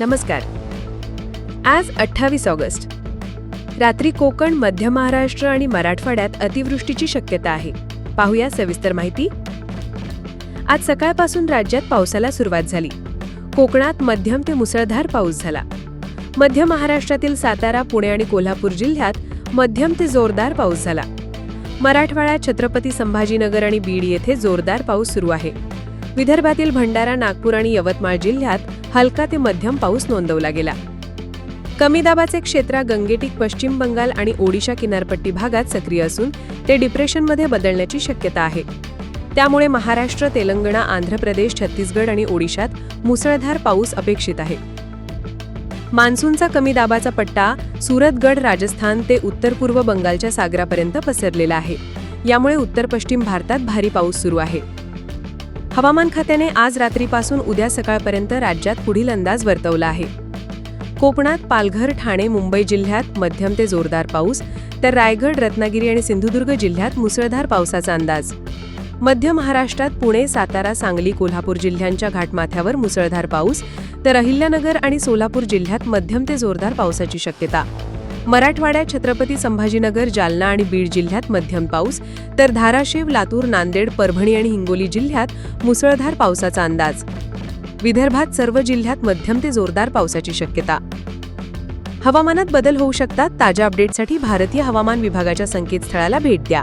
नमस्कार. आज अठ्ठावीस ऑगस्ट. रात्री कोकण मध्य महाराष्ट्र आणि मराठवाड्यात अतिवृष्टीची शक्यता आहे. पाहूया सविस्तर माहिती. आज सकाळपासून राज्यात पावसाला सुरुवात झाली. कोकणात मध्यम ते मुसळधार पाऊस झाला. मध्य महाराष्ट्रातील सातारा पुणे आणि कोल्हापूर जिल्ह्यात मध्यम ते जोरदार पाऊस झाला. मराठवाड्यात छत्रपती संभाजीनगर आणि बीड येथे जोरदार पाऊस सुरू आहे. विदर्भातील भंडारा नागपूर आणि यवतमाळ जिल्ह्यात हलका ते मध्यम पाऊस नोंदवला गेला. कमी दाबाचे क्षेत्र गंगेटिक पश्चिम बंगाल आणि ओडिशा किनारपट्टी भागात सक्रिय असून ते डिप्रेशनमध्ये बदलण्याची शक्यता आहे. त्यामुळे महाराष्ट्र तेलंगणा आंध्र प्रदेश छत्तीसगड आणि ओडिशात मुसळधार पाऊस अपेक्षित आहे. मान्सूनचा कमी दाबाचा पट्टा सुरतगड राजस्थान ते उत्तर पूर्व बंगालच्या सागरापर्यंत पसरलेला आहे. यामुळे उत्तर पश्चिम भारतात भारी पाऊस सुरू आहे. हवामान खात्याने आज रात्रीपासून उद्या सकाळपर्यंत राज्यात पुढील अंदाज वर्तवला आहे. कोकणात पालघर ठाणे मुंबई जिल्ह्यात मध्यम ते जोरदार पाऊस तर रायगड रत्नागिरी आणि सिंधुदुर्ग जिल्ह्यात मुसळधार पावसाचा अंदाज. मध्य महाराष्ट्रात पुणे सातारा सांगली कोल्हापूर जिल्ह्यांच्या घाटमाथ्यावर मुसळधार पाऊस तर अहिल्यानगर आणि सोलापूर जिल्ह्यात मध्यम ते जोरदार पावसाची शक्यता. मराठवाड्यात छत्रपती संभाजीनगर जालना आणि बीड जिल्ह्यात मध्यम पाऊस तर धाराशिव लातूर नांदेड परभणी आणि हिंगोली जिल्ह्यात मुसळधार पावसाचा अंदाज. विदर्भात सर्व जिल्ह्यात मध्यम ते जोरदार पावसाची शक्यता. हवामानात बदल होऊ शकतात. ताज्या अपडेटसाठी भारतीय हवामान विभागाच्या संकेतस्थळाला भेट द्या.